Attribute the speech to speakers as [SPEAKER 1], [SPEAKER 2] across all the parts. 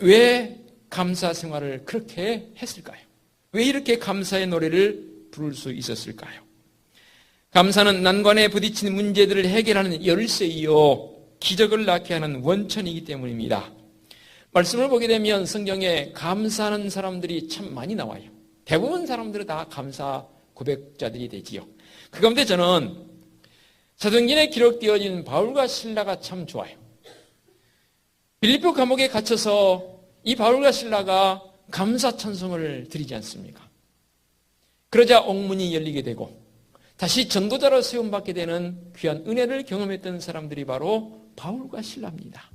[SPEAKER 1] 왜 감사 생활을 그렇게 했을까요? 왜 이렇게 감사의 노래를 부를 수 있었을까요? 감사는 난관에 부딪힌 문제들을 해결하는 열쇠이요. 기적을 낳게 하는 원천이기 때문입니다. 말씀을 보게 되면 성경에 감사하는 사람들이 참 많이 나와요. 대부분 사람들은 다 감사 고백자들이 되지요. 그 가운데 저는 사도행전에 기록되어진 바울과 신라가 참 좋아요. 빌립보 감옥에 갇혀서 이 바울과 신라가 감사 찬송을 드리지 않습니까? 그러자 옥문이 열리게 되고 다시 전도자로 세움받게 되는 귀한 은혜를 경험했던 사람들이 바로 바울과 신라입니다.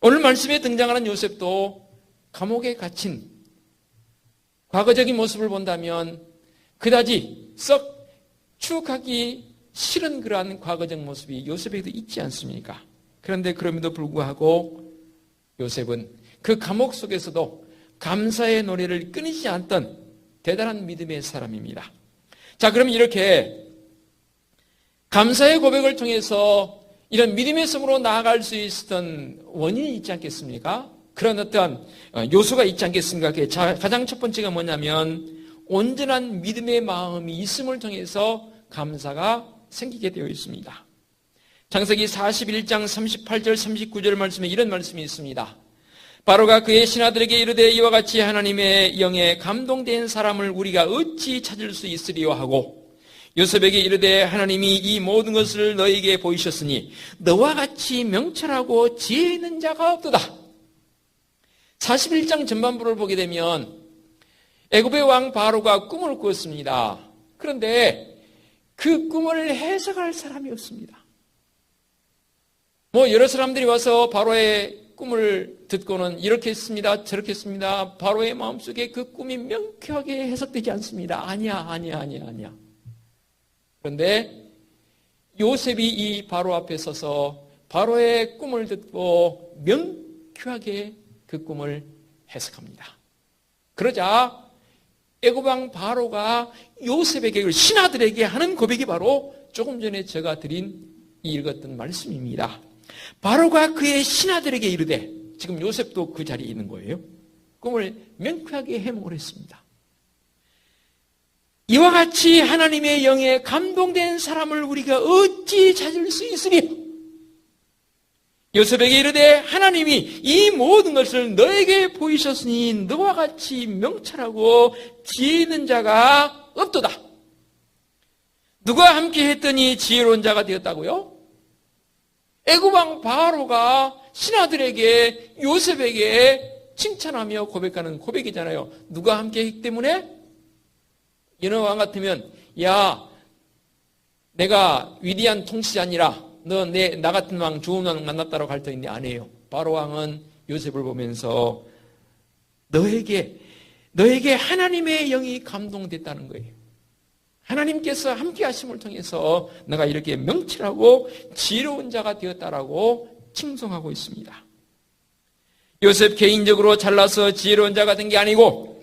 [SPEAKER 1] 오늘 말씀에 등장하는 요셉도 감옥에 갇힌 과거적인 모습을 본다면 그다지 썩 추억하기 싫은 그러한 과거적 모습이 요셉에도 있지 않습니까? 그런데 그럼에도 불구하고 요셉은 그 감옥 속에서도 감사의 노래를 끊이지 않던 대단한 믿음의 사람입니다. 자, 그럼 이렇게 감사의 고백을 통해서 이런 믿음의 섬으로 나아갈 수 있었던 원인이 있지 않겠습니까? 그런 어떤 어, 요소가 있지 않겠습니까? 가장 첫 번째가 뭐냐면 온전한 믿음의 마음이 있음을 통해서 감사가 생기게 되어 있습니다. 장세기 41장 38절 39절 말씀에 이런 말씀이 있습니다. 바로가 그의 신하들에게 이르되 이와 같이 하나님의 영에 감동된 사람을 우리가 어찌 찾을 수 있으리요 하고 요셉에게 이르되 하나님이 이 모든 것을 너에게 보이셨으니 너와 같이 명철하고 지혜 있는 자가 없도다. 41장 전반부를 보게 되면 애굽의 왕 바로가 꿈을 꾸었습니다. 그런데 그 꿈을 해석할 사람이 없습니다. 뭐 여러 사람들이 와서 바로의 꿈을 듣고는 이렇게 했습니다. 저렇게 했습니다. 바로의 마음속에 그 꿈이 명쾌하게 해석되지 않습니다. 아니야, 아니야, 아니야, 아니야. 그런데 요셉이 이 바로 앞에 서서 바로의 꿈을 듣고 명쾌하게 그 꿈을 해석합니다. 그러자 애고방 바로가 요셉에게 신하들에게 하는 고백이 바로 조금 전에 제가 드린 읽었던 말씀입니다. 바로가 그의 신하들에게 이르되 지금 요셉도 그 자리에 있는 거예요. 꿈을 명쾌하게 해몽을 했습니다. 이와 같이 하나님의 영에 감동된 사람을 우리가 어찌 찾을 수 있으리? 요셉에게 이르되 하나님이 이 모든 것을 너에게 보이셨으니 너와 같이 명철하고 지혜 있는 자가 없도다. 누가 함께 했더니 지혜로운 자가 되었다고요? 애구방 바로가 신하들에게 요셉에게 칭찬하며 고백하는 고백이잖아요. 누가 함께 했기 때문에 이런 왕 같으면 야 내가 위대한 통치자니라 너 내 나 같은 왕 좋은 왕 만났다고 할 터인데 아니에요. 바로 왕은 요셉을 보면서 너에게 너에게 하나님의 영이 감동됐다는 거예요. 하나님께서 함께 하심을 통해서 내가 이렇게 명철하고 지혜로운 자가 되었다라고 칭송하고 있습니다. 요셉 개인적으로 잘나서 지혜로운 자가 된 게 아니고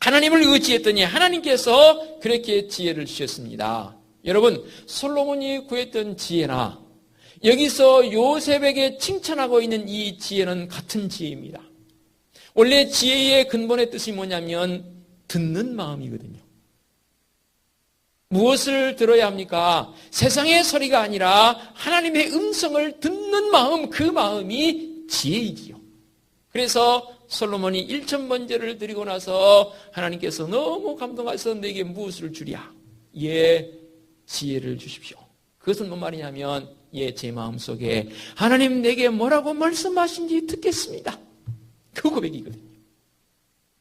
[SPEAKER 1] 하나님을 의지했더니 하나님께서 그렇게 지혜를 주셨습니다. 여러분, 솔로몬이 구했던 지혜나 여기서 요셉에게 칭찬하고 있는 이 지혜는 같은 지혜입니다. 원래 지혜의 근본의 뜻이 뭐냐면 듣는 마음이거든요. 무엇을 들어야 합니까? 세상의 소리가 아니라 하나님의 음성을 듣는 마음, 그 마음이 지혜이지요. 그래서 솔로몬이 1천 번제를 드리고 나서 하나님께서 너무 감동하셔서 내게 무엇을 주랴? 예, 지혜를 주십시오. 그것은 뭔 말이냐면, 예, 제 마음 속에 하나님 내게 뭐라고 말씀하신지 듣겠습니다. 그 고백이거든요.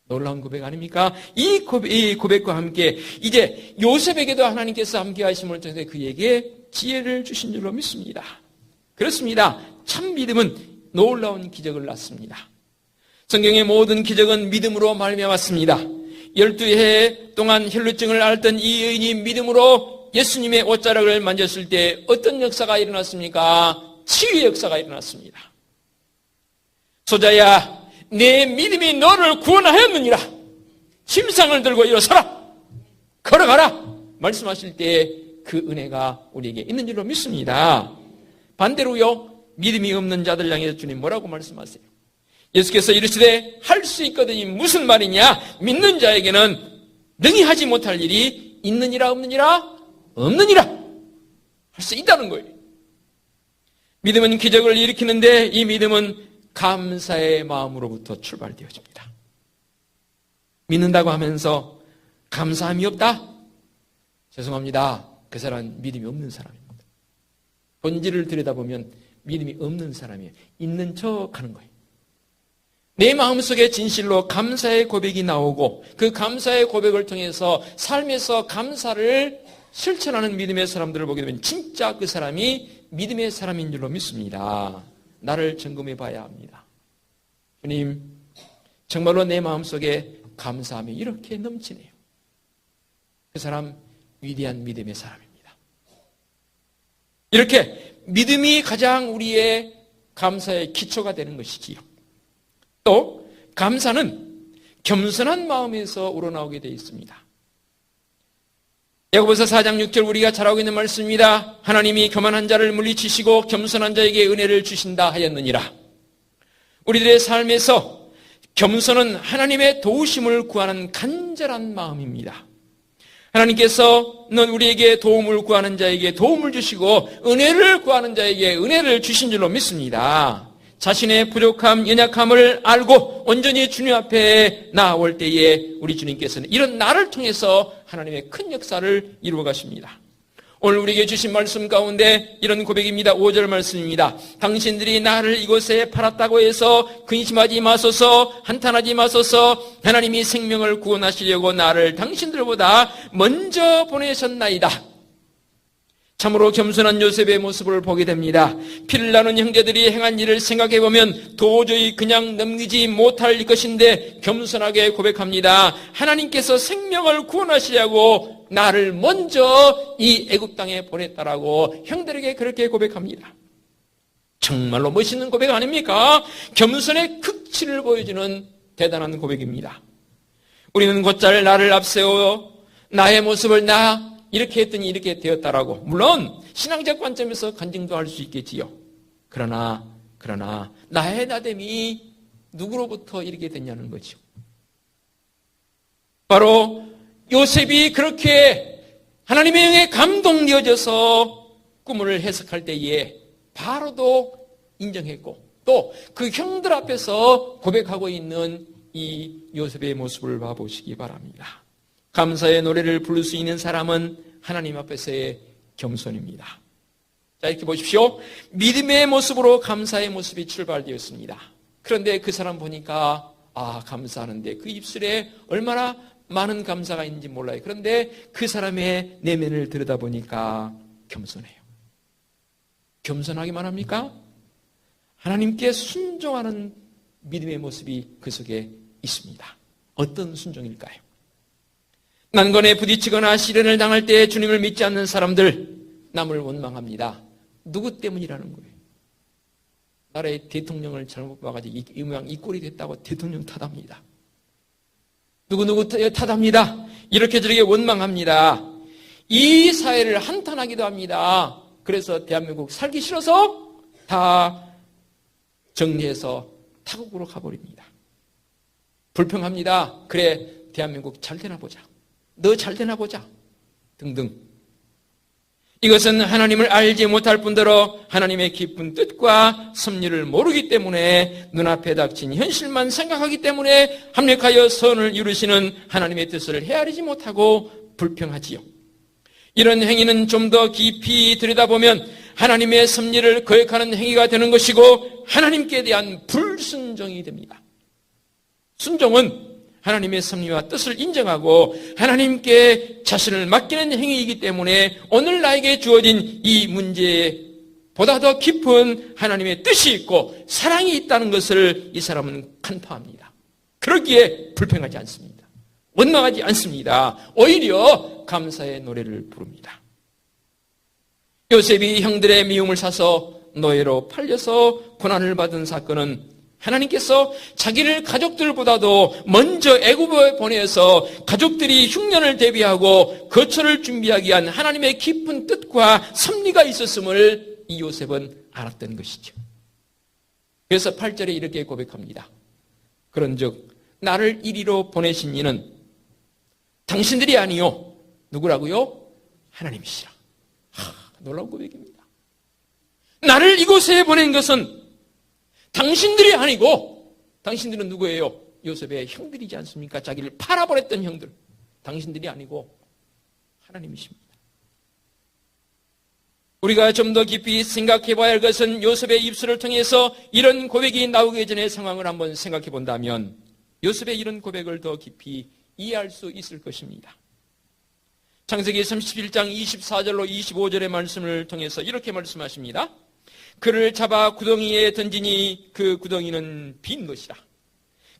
[SPEAKER 1] 놀라운 고백 아닙니까? 이, 고백, 이 고백 과 함께 이제 요셉에게도 하나님께서 함께 하심을 통해 그에게 지혜를 주신 줄로 믿습니다. 그렇습니다. 참 믿음은 놀라운 기적을 낳습니다. 성경의 모든 기적은 믿음으로 말미암았습니다. 12해 동안 혈루증을 앓던 이 여인이 믿음으로 예수님의 옷자락을 만졌을 때 어떤 역사가 일어났습니까? 치유의 역사가 일어났습니다. 소자야, 내 믿음이 너를 구원하였느니라. 심상을 들고 일어서라. 걸어가라. 말씀하실 때 그 은혜가 우리에게 있는 줄로 믿습니다. 반대로요, 믿음이 없는 자들 향해서 주님 뭐라고 말씀하세요? 예수께서 이르시되 할 수 있거든이 무슨 말이냐? 믿는 자에게는 능히 하지 못할 일이 있느니라 없느니라 없느니라 할 수 있다는 거예요. 믿음은 기적을 일으키는데 이 믿음은 감사의 마음으로부터 출발되어집니다. 믿는다고 하면서 감사함이 없다? 죄송합니다. 그 사람은 믿음이 없는 사람입니다. 본질을 들여다보면 믿음이 없는 사람이에요. 있는 척 하는 거예요. 내 마음속에 진실로 감사의 고백이 나오고 그 감사의 고백을 통해서 삶에서 감사를 실천하는 믿음의 사람들을 보게 되면 진짜 그 사람이 믿음의 사람인 줄로 믿습니다. 나를 점검해 봐야 합니다. 주님, 정말로 내 마음속에 감사함이 이렇게 넘치네요. 그 사람 위대한 믿음의 사람입니다. 이렇게 믿음이 가장 우리의 감사의 기초가 되는 것이지요. 또 감사는 겸손한 마음에서 우러나오게 되어 있습니다. 야고보서 4장 6절 우리가 잘 알고 있는 말씀입니다. 하나님이 교만한 자를 물리치시고 겸손한 자에게 은혜를 주신다 하였느니라. 우리들의 삶에서 겸손은 하나님의 도우심을 구하는 간절한 마음입니다. 하나님께서는 우리에게 도움을 구하는 자에게 도움을 주시고 은혜를 구하는 자에게 은혜를 주신 줄로 믿습니다. 자신의 부족함, 연약함을 알고 온전히 주님 앞에 나올 때에 우리 주님께서는 이런 나를 통해서 하나님의 큰 역사를 이루어 가십니다. 오늘 우리에게 주신 말씀 가운데 이런 고백입니다. 5절 말씀입니다. 당신들이 나를 이곳에 팔았다고 해서 근심하지 마소서, 한탄하지 마소서, 하나님이 생명을 구원하시려고 나를 당신들보다 먼저 보내셨나이다. 참으로 겸손한 요셉의 모습을 보게 됩니다. 피를 나눈 형제들이 행한 일을 생각해 보면 도저히 그냥 넘기지 못할 것인데 겸손하게 고백합니다. 하나님께서 생명을 구원하시려고 나를 먼저 이 애굽 땅에 보냈다라고 형들에게 그렇게 고백합니다. 정말로 멋있는 고백 아닙니까? 겸손의 극치를 보여주는 대단한 고백입니다. 우리는 곧잘 나를 앞세워 나의 모습을 나 이렇게 했더니 이렇게 되었다라고. 물론 신앙적 관점에서 간증도 할 수 있겠지요. 그러나 그러나 나의 나됨이 누구로부터 이렇게 됐냐는 거죠. 바로 요셉이 그렇게 하나님의 영에 감동되어져서 꿈을 해석할 때에 바로도 인정했고 또 그 형들 앞에서 고백하고 있는 이 요셉의 모습을 봐보시기 바랍니다. 감사의 노래를 부를 수 있는 사람은 하나님 앞에서의 겸손입니다. 자, 이렇게 보십시오. 믿음의 모습으로 감사의 모습이 출발되었습니다. 그런데 그 사람 보니까, 아, 감사하는데 그 입술에 얼마나 많은 감사가 있는지 몰라요. 그런데 그 사람의 내면을 들여다보니까 겸손해요. 겸손하기만 합니까? 하나님께 순종하는 믿음의 모습이 그 속에 있습니다. 어떤 순종일까요? 난관에 부딪히거나 시련을 당할 때 주님을 믿지 않는 사람들 남을 원망합니다. 누구 때문이라는 거예요? 나라의 대통령을 잘못 봐가지고 이 모양 이 꼴이 됐다고 대통령 탓합니다. 누구누구 탓합니다. 이렇게 저렇게 원망합니다. 이 사회를 한탄하기도 합니다. 그래서 대한민국 살기 싫어서 다 정리해서 타국으로 가버립니다. 불평합니다. 그래, 대한민국 잘 되나 보자. 너 잘 되나 보자. 등등. 이것은 하나님을 알지 못할 뿐더러 하나님의 깊은 뜻과 섭리를 모르기 때문에 눈앞에 닥친 현실만 생각하기 때문에 합력하여 선을 이루시는 하나님의 뜻을 헤아리지 못하고 불평하지요. 이런 행위는 좀 더 깊이 들여다보면 하나님의 섭리를 거역하는 행위가 되는 것이고 하나님께 대한 불순종이 됩니다. 순종은 하나님의 섭리와 뜻을 인정하고 하나님께 자신을 맡기는 행위이기 때문에 오늘 나에게 주어진 이 문제에 보다 더 깊은 하나님의 뜻이 있고 사랑이 있다는 것을 이 사람은 간파합니다. 그러기에 불평하지 않습니다. 원망하지 않습니다. 오히려 감사의 노래를 부릅니다. 요셉이 형들의 미움을 사서 노예로 팔려서 고난을 받은 사건은 하나님께서 자기를 가족들보다도 먼저 애굽에 보내서 가족들이 흉년을 대비하고 거처를 준비하기 위한 하나님의 깊은 뜻과 섭리가 있었음을 이 요셉은 알았던 것이죠. 그래서 8절에 이렇게 고백합니다. 그런즉 나를 이리로 보내신 이는 당신들이 아니요 누구라고요? 하나님이시라. 하, 놀라운 고백입니다. 나를 이곳에 보낸 것은 당신들이 아니고 당신들은 누구예요? 요셉의 형들이지 않습니까? 자기를 팔아버렸던 형들. 당신들이 아니고 하나님이십니다. 우리가 좀 더 깊이 생각해 봐야 할 것은 요셉의 입술을 통해서 이런 고백이 나오기 전의 상황을 한번 생각해 본다면 요셉의 이런 고백을 더 깊이 이해할 수 있을 것입니다. 창세기 31장 24절로 25절의 말씀을 통해서 이렇게 말씀하십니다. 그를 잡아 구덩이에 던지니 그 구덩이는 빈 것이라.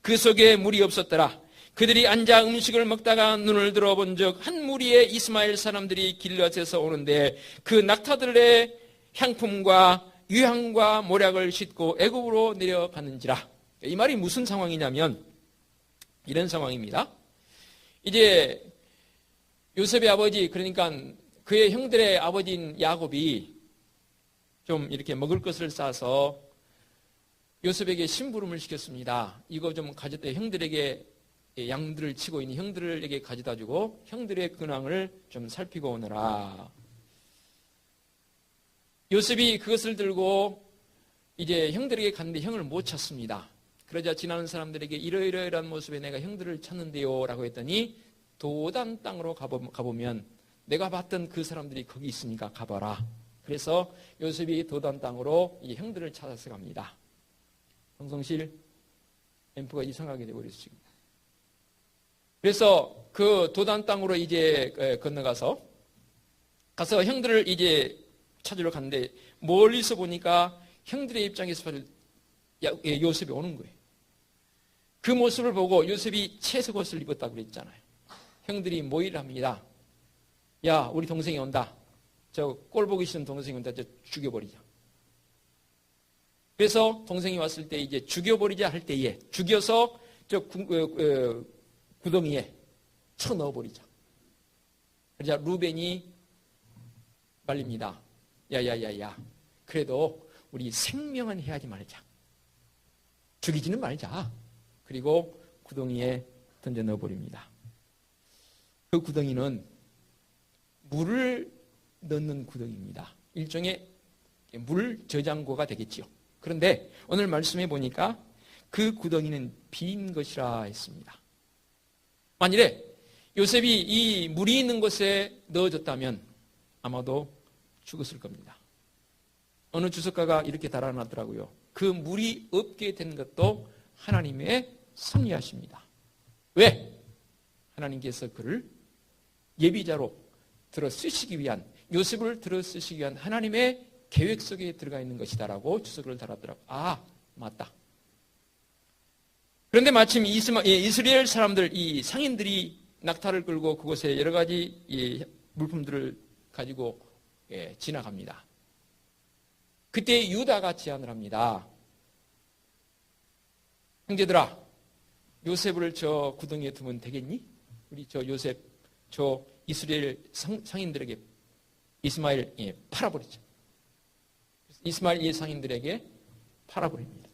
[SPEAKER 1] 그 속에 물이 없었더라. 그들이 앉아 음식을 먹다가 눈을 들어본 적 한 무리의 이스마엘 사람들이 길러에서 오는데 그 낙타들의 향품과 유향과 모략을 싣고 애굽으로 내려가는지라. 이 말이 무슨 상황이냐면 이런 상황입니다. 이제 요셉의 아버지 그러니까 그의 형들의 아버지인 야곱이 좀 이렇게 먹을 것을 싸서 요셉에게 심부름을 시켰습니다. 이거 좀 가져다 형들에게 양들을 치고 있는 형들에게 가져다 주고 형들의 근황을 좀 살피고 오너라. 요셉이 그것을 들고 이제 형들에게 갔는데 형을 못 찾습니다. 그러자 지나는 사람들에게 이러이러이러한 모습에 내가 형들을 찾는데요 라고 했더니 도단 땅으로 가보면 내가 봤던 그 사람들이 거기 있으니까 가봐라. 그래서 요셉이 도단 땅으로 이 형들을 찾아서 갑니다. 성성실 앰프가 이상하게 되어버렸습니다. 그래서 그 도단 땅으로 이제 건너가서 가서 형들을 이제 찾으러 갔는데 멀리서 보니까 형들의 입장에서 예, 요셉이 오는 거예요. 그 모습을 보고 요셉이 채색 옷을 입었다고 그랬잖아요. 형들이 모의를 합니다. 야, 우리 동생이 온다. 저 꼴 보기 싫은. 저 죽여버리자. 그래서 동생이 왔을 때 이제 죽여버리자 할 때에 죽여서 저 구, 어, 어, 구덩이에 쳐 넣어버리자. 그러자 루벤이 말립니다. 야야야야. 그래도 우리 생명은 해야지 말자. 죽이지는 말자. 그리고 구덩이에 던져 넣어버립니다. 그 구덩이는 물을 넣는 구덩이입니다. 일종의 물 저장고가 되겠지요. 그런데 오늘 말씀해 보니까 그 구덩이는 빈 것이라 했습니다. 만일에 요셉이 이 물이 있는 곳에 넣어졌다면 아마도 죽었을 겁니다. 어느 주석가가 이렇게 달아놨더라고요. 그 물이 없게 된 것도 하나님의 섭리하십니다. 왜? 하나님께서 그를 예비자로 들어 쓰시기 위한 요셉을 들어 쓰시기 위한 하나님의 계획 속에 들어가 있는 것이다라고 주석을 달았더라고. 아, 맞다. 그런데 마침 예, 이스라엘 사람들, 이 상인들이 낙타를 끌고 그곳에 여러 가지 물품들을 가지고 예, 지나갑니다. 그때 유다가 제안을 합니다. 형제들아, 요셉을 저 구덩이에 두면 되겠니? 우리 저 요셉, 저 이스라엘 상, 인들에게 이스마엘 예, 팔아버리죠. 이스마엘 이 상인들에게 팔아버립니다.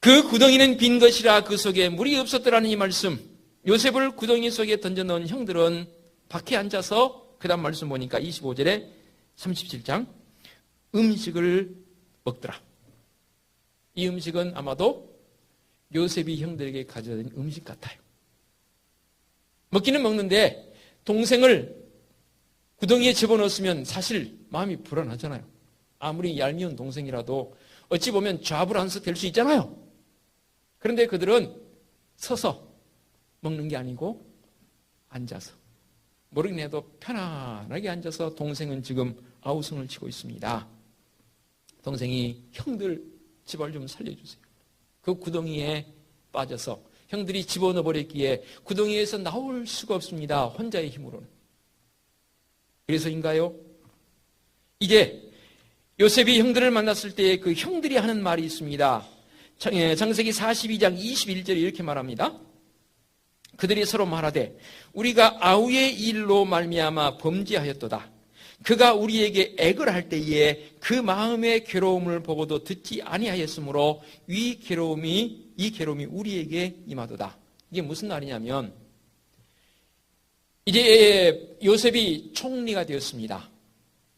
[SPEAKER 1] 그 구덩이는 빈 것이라 그 속에 물이 없었더라는 이 말씀. 요셉을 구덩이 속에 던져놓은 형들은 밖에 앉아서 그 다음 말씀 보니까 25절에 37장 음식을 먹더라. 이 음식은 아마도 요셉이 형들에게 가져다 음식 같아요. 먹기는 먹는데 동생을 구덩이에 집어넣었으면 사실 마음이 불안하잖아요. 아무리 얄미운 동생이라도 어찌 보면 좌불안석 될 수 있잖아요. 그런데 그들은 서서 먹는 게 아니고 앉아서 모르긴 해도 편안하게 앉아서 동생은 지금 아우성을 치고 있습니다. 동생이 형들 집을 좀 살려주세요. 그 구덩이에 빠져서 형들이 집어넣어 버렸기에 구덩이에서 나올 수가 없습니다. 혼자의 힘으로는. 그래서인가요? 이제 요셉이 형들을 만났을 때 그 형들이 하는 말이 있습니다. 예, 창세기 42장 21절에 이렇게 말합니다. 그들이 서로 말하되 우리가 아우의 일로 말미암아 범죄하였도다. 그가 우리에게 액을 할 때에 그 마음의 괴로움을 보고도 듣지 아니하였으므로 이 괴로움이 이 괴로움이 우리에게 임하도다. 이게 무슨 말이냐면 이제 요셉이 총리가 되었습니다.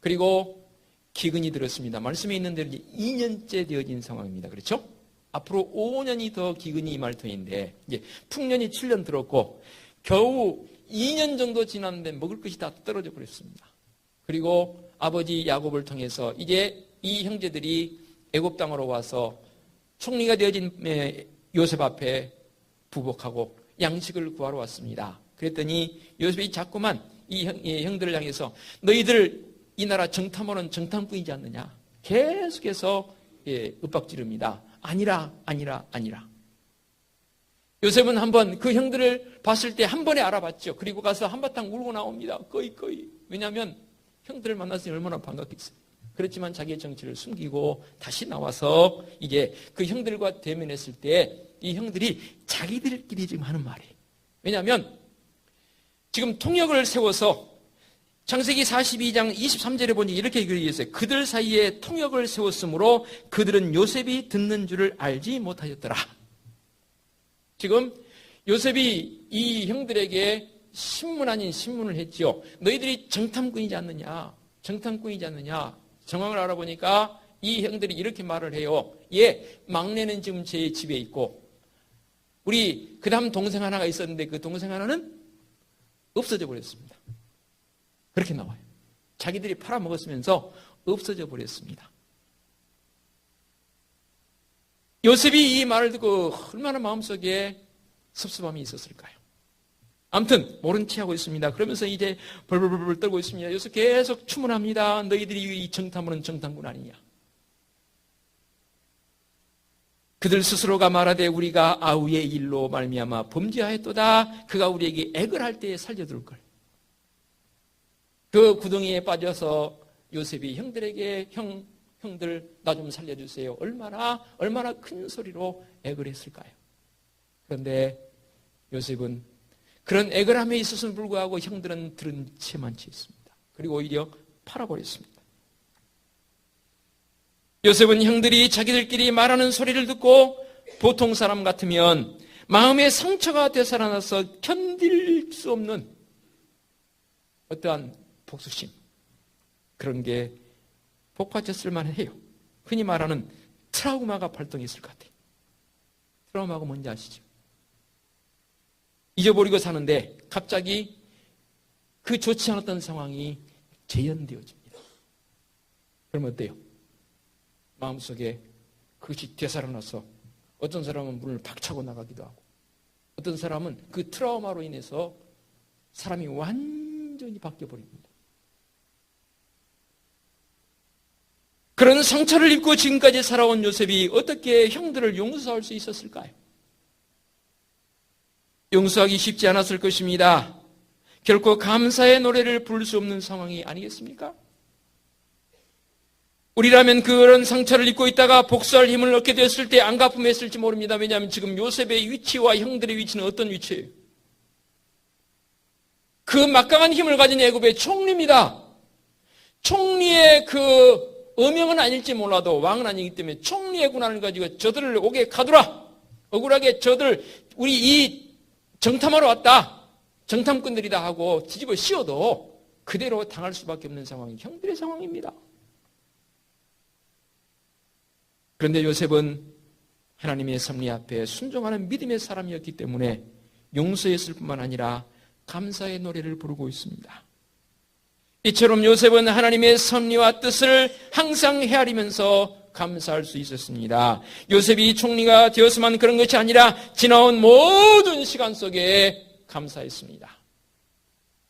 [SPEAKER 1] 그리고 기근이 들었습니다. 말씀에 있는 대로 2년째 되어진 상황입니다. 그렇죠? 앞으로 5년이 더 기근이 임할 터인데 이제 풍년이 7년 들었고 겨우 2년 정도 지났는데 먹을 것이 다 떨어져 버렸습니다. 그리고 아버지 야곱을 통해서 이제 이 형제들이 애굽 땅으로 와서 총리가 되어진 요셉 앞에 부복하고 양식을 구하러 왔습니다. 그랬더니 요셉이 자꾸만 이 형, 들을 향해서 너희들 이 나라 정탐하는 정탐꾼이지 않느냐 계속해서 예, 윽박지릅니다. 아니라 아니라 아니라 요셉은 한번 그 형들을 봤을 때 한 번에 알아봤죠. 그리고 가서 한바탕 울고 나옵니다. 거의 거의. 왜냐하면 형들을 만났으니 얼마나 반갑겠어요. 그렇지만 자기의 정치를 숨기고 다시 나와서 이제 그 형들과 대면했을 때 이 형들이 자기들끼리 지금 하는 말이 왜냐하면 지금 통역을 세워서 창세기 42장 23절에 보니 이렇게 있어요. 그들 사이에 통역을 세웠으므로 그들은 요셉이 듣는 줄을 알지 못하였더라. 지금 요셉이 이 형들에게 신문 아닌 신문을 했지요. 너희들이 정탐꾼이지 않느냐? 정탐꾼이지 않느냐? 정황을 알아보니까 이 형들이 이렇게 말을 해요. 예, 막내는 지금 제 집에 있고, 우리 그 다음 동생 하나가 있었는데 그 동생 하나는 없어져 버렸습니다. 그렇게 나와요. 자기들이 팔아먹었으면서 없어져 버렸습니다. 요셉이 이 말을 듣고 얼마나 마음속에 섭섭함이 있었을까요? 아무튼 모른 체 하고 있습니다. 그러면서 이제 벌벌벌벌 떨고 있습니다. 여기서 계속 추문합니다. 너희들이 이 정탐은 정탐군 아니냐? 그들 스스로가 말하되 우리가 아우의 일로 말미암아 범죄하였도다. 그가 우리에게 액을 할 때에 살려둘 걸. 그 구덩이에 빠져서 요셉이 형들에게 형 형들 나 좀 살려주세요. 얼마나 얼마나 큰 소리로 액을 했을까요? 그런데 요셉은 그런 애걸함에 있었음을 불구하고 형들은 들은 채만 치있습니다. 그리고 오히려 팔아버렸습니다. 요셉은 형들이 자기들끼리 말하는 소리를 듣고 보통 사람 같으면 마음의 상처가 되살아나서 견딜 수 없는 어떠한 복수심 그런 게 복받쳤을 만해요. 흔히 말하는 트라우마가 발동했을 것 같아요. 트라우마가 뭔지 아시죠? 잊어버리고 사는데 갑자기 그 좋지 않았던 상황이 재현되어집니다. 그럼 어때요? 마음속에 그것이 되살아나서 어떤 사람은 문을 박차고 나가기도 하고 어떤 사람은 그 트라우마로 인해서 사람이 완전히 바뀌어 버립니다. 그런 상처를 입고 지금까지 살아온 요셉이 어떻게 형들을 용서할 수 있었을까요? 용서하기 쉽지 않았을 것입니다. 결코 감사의 노래를 부를 수 없는 상황이 아니겠습니까? 우리라면 그런 상처를 입고 있다가 복수할 힘을 얻게 되었을 때 안가품했을지 모릅니다. 왜냐하면 지금 요셉의 위치와 형들의 위치는 어떤 위치예요? 그 막강한 힘을 가진 애굽의 총리입니다. 총리의 그 어명은 아닐지 몰라도 왕은 아니기 때문에 총리의 군한을 가지고 저들을 옥에 가두라. 억울하게 저들 우리 이 정탐하러 왔다. 정탐꾼들이다 하고 뒤집어 씌워도 그대로 당할 수밖에 없는 상황이 형들의 상황입니다. 그런데 요셉은 하나님의 섭리 앞에 순종하는 믿음의 사람이었기 때문에 용서했을 뿐만 아니라 감사의 노래를 부르고 있습니다. 이처럼 요셉은 하나님의 섭리와 뜻을 항상 헤아리면서 감사할 수 있었습니다. 요셉이 총리가 되었으면 그런 것이 아니라 지나온 모든 시간 속에 감사했습니다.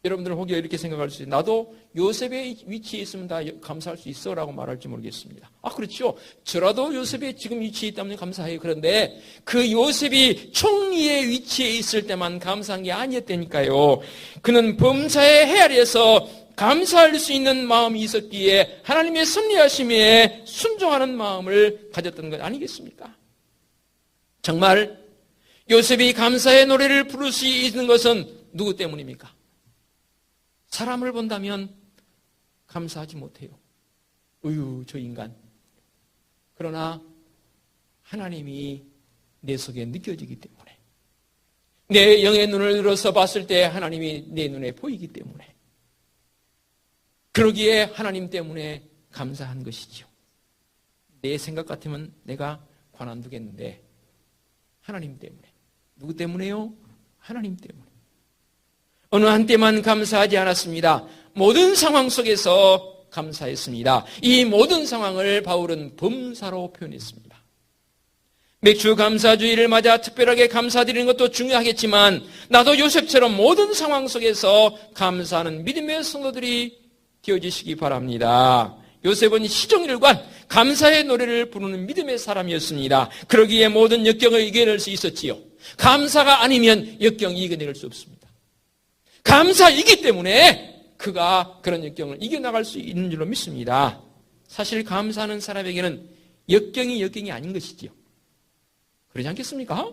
[SPEAKER 1] 여러분들 혹여 이렇게 생각할 수 있어요. 나도 요셉의 위치에 있으면 다 감사할 수 있어 라고 말할지 모르겠습니다. 아, 그렇죠. 저라도 요셉의 지금 위치에 있다면 감사해요. 그런데 그 요셉이 총리의 위치에 있을 때만 감사한 게 아니었다니까요. 그는 범사의 헤아리에서 감사할 수 있는 마음이 있었기에 하나님의 섭리하심에 순종하는 마음을 가졌던 것 아니겠습니까? 정말 요셉이 감사의 노래를 부를 수 있는 것은 누구 때문입니까? 사람을 본다면 감사하지 못해요. 어유, 저 인간. 그러나 하나님이 내 속에 느껴지기 때문에 내 영의 눈을 들어서 봤을 때 하나님이 내 눈에 보이기 때문에 그러기에 하나님 때문에 감사한 것이지요. 내 생각 같으면 내가 관안두겠는데 하나님 때문에 누구 때문에요? 하나님 때문에 어느 한때만 감사하지 않았습니다. 모든 상황 속에서 감사했습니다. 이 모든 상황을 바울은 범사로 표현했습니다. 맥주 감사주의를 맞아 특별하게 감사드리는 것도 중요하겠지만 나도 요셉처럼 모든 상황 속에서 감사하는 믿음의 성도들이 되어지시기 바랍니다. 요셉은 시종일관 감사의 노래를 부르는 믿음의 사람이었습니다. 그러기에 모든 역경을 이겨낼 수 있었지요. 감사가 아니면 역경 이겨낼 수 없습니다. 감사이기 때문에 그가 그런 역경을 이겨나갈 수 있는 줄로 믿습니다. 사실 감사하는 사람에게는 역경이 역경이 아닌 것이지요. 그러지 않겠습니까?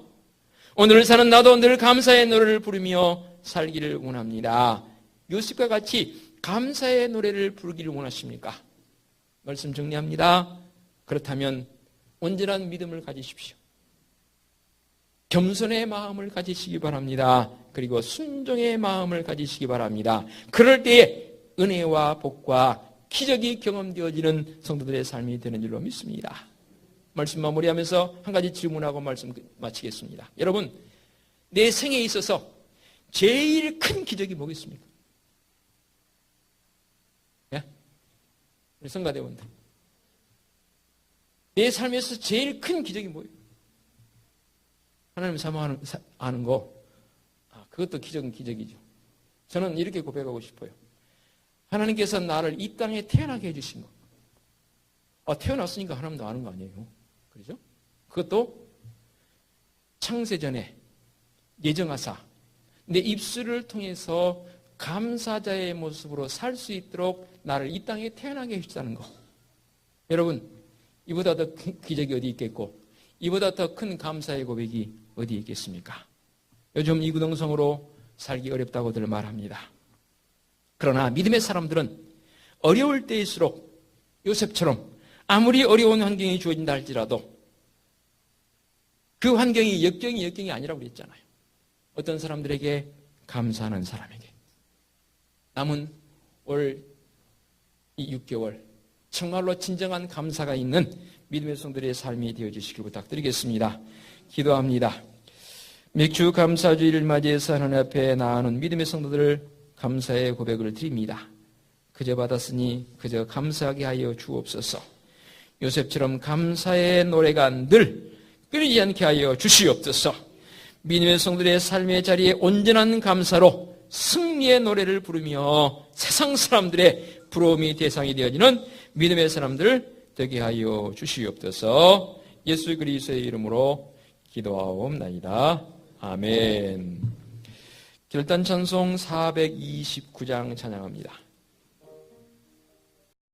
[SPEAKER 1] 오늘 사는 나도 늘 감사의 노래를 부르며 살기를 원합니다. 요셉과 같이 감사의 노래를 부르기를 원하십니까? 말씀 정리합니다. 그렇다면 온전한 믿음을 가지십시오. 겸손의 마음을 가지시기 바랍니다. 그리고 순종의 마음을 가지시기 바랍니다. 그럴 때에 은혜와 복과 기적이 경험되어지는 성도들의 삶이 되는 줄로 믿습니다. 말씀 마무리하면서 한 가지 질문하고 말씀 마치겠습니다. 여러분, 내 생에 있어서 제일 큰 기적이 뭐겠습니까? 예? 성가대원들. 내 삶에서 제일 큰 기적이 뭐예요? 하나님 사모하는 아는 거, 아, 그것도 기적은 기적이죠. 저는 이렇게 고백하고 싶어요. 하나님께서 나를 이 땅에 태어나게 해주신 거. 아, 태어났으니까 하나님도 아는 거 아니에요. 그렇죠? 그것도 창세전에 예정하사 내 입술을 통해서 감사자의 모습으로 살 수 있도록 나를 이 땅에 태어나게 해주다는 거. 여러분, 이보다 더 기적이 어디 있겠고, 이보다 더 큰 감사의 고백이 어디 있겠습니까? 요즘 이구동성으로 살기 어렵다고들 말합니다. 그러나 믿음의 사람들은 어려울 때일수록 요셉처럼 아무리 어려운 환경이 주어진다 할지라도 그 환경이 역경이 역경이 아니라고 그랬잖아요. 어떤 사람들에게 감사하는 사람에게 남은 올 이 6개월 정말로 진정한 감사가 있는 믿음의 성들의 삶이 되어주시길 부탁드리겠습니다. 기도합니다. 맥주 감사주의를 맞이해서 하나님 앞에 나아는 믿음의 성도들을 감사의 고백을 드립니다. 그저 받았으니 그저 감사하게 하여 주옵소서. 요셉처럼 감사의 노래가 늘 끊이지 않게 하여 주시옵소서. 믿음의 성들의 삶의 자리에 온전한 감사로 승리의 노래를 부르며 세상 사람들의 부러움이 대상이 되어지는 믿음의 사람들 되게 하여 주시옵소서. 예수 그리스도의 이름으로 기도하옵나이다. 아멘. 결단 찬송 429장 찬양합니다.